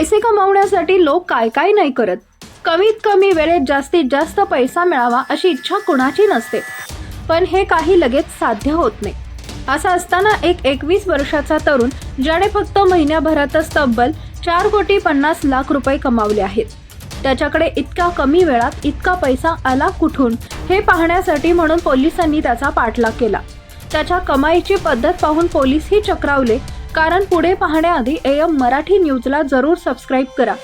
पैसे कमावण्यासाठी लोक काय काय नाही करत. कमीत कमी वेळेत जास्तीत जास्त पैसा मिळावा अशी इच्छा कुणाची नसते. पण हे काही लगेच साध्य होत नाही. असं असताना एक एकवीस वर्षाचा तरुण ज्याने फक्त महिन्याभरातच तब्बल चार कोटी पन्नास लाख रुपये कमावले आहेत. त्याच्याकडे इतका कमी वेळात इतका पैसा आला कुठून हे पाहण्यासाठी म्हणून पोलिसांनी त्याचा पाठलाग केला. त्याच्या कमाईची पद्धत पाहून पोलीसही चक्रावले कारण पुढे पाहण्याआधी एम मराठी न्यूजला जरूर सबस्क्राईब करा.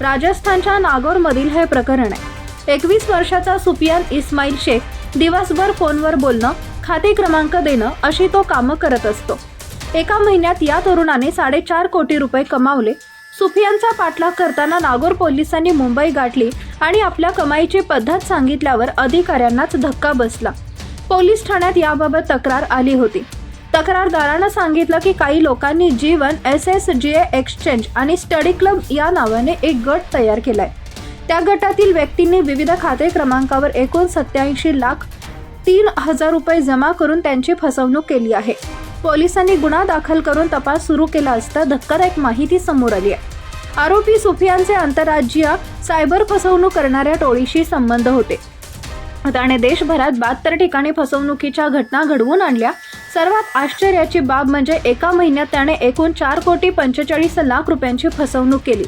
राजस्थानच्या नागौरमधील हे प्रकरण आहे. एकवीस वर्षाचा सुफियान इस्माईल शेख दिवसभर फोनवर बोलणं खाते क्रमांक देणं अशी तो कामं करत असतो. एका महिन्यात या तरुणाने साडेचार कोटी रुपये कमावले. सुफियानचा पाठलाग करताना नागोर पोलिसांनी मुंबई गाठली आणि आपल्या कमाईची पद्धत सांगितल्यावर अधिकाऱ्यांनाच धक्का बसला. पोलीस ठाण्यात याबाबत तक्रार आली होती. तक्रारदारानं सांगितलं की काही लोकांनी जीवन S S G A exchange आणि स्टडी क्लब या नावाने एक गट तयार केलाय. त्या गटातील व्यक्तींनी विविध खाते क्रमांकावर एकूण सत्याऐंशी लाख तीन हजार रुपये जमा करून त्यांची फसवणूक केली आहे. पोलिसांनी गुन्हा दाखल करून तपास सुरू केला असता धक्कादायक माहिती समोर आली आहे. आरोपी सुफियानचे आंतरराज्यीय सायबर फसवणूक करणाऱ्या टोळीशी संबंध होते. त्याने देशभरात बहात्तर ठिकाणी फसवणुकीच्या घटना घडवून आणल्या. सर्वात आश्चर्याची बाब म्हणजे एका महिन्यात त्याने एकूण चार कोटी पंचेचाळीस लाख रुपयांची फसवणूक केली.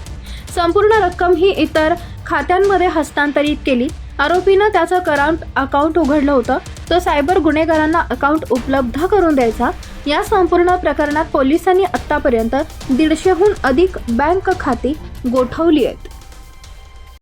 संपूर्ण रक्कम ही इतर खात्यांमध्ये हस्तांतरित केली. आरोपीनं त्याचं करंट अकाउंट उघडलं होतं. तो सायबर गुन्हेगारांना अकाउंट उपलब्ध करून द्यायचा. या संपूर्ण प्रकरणात पोलिसांनी आत्तापर्यंत दीडशेहून अधिक बँक खाती गोठवली आहेत.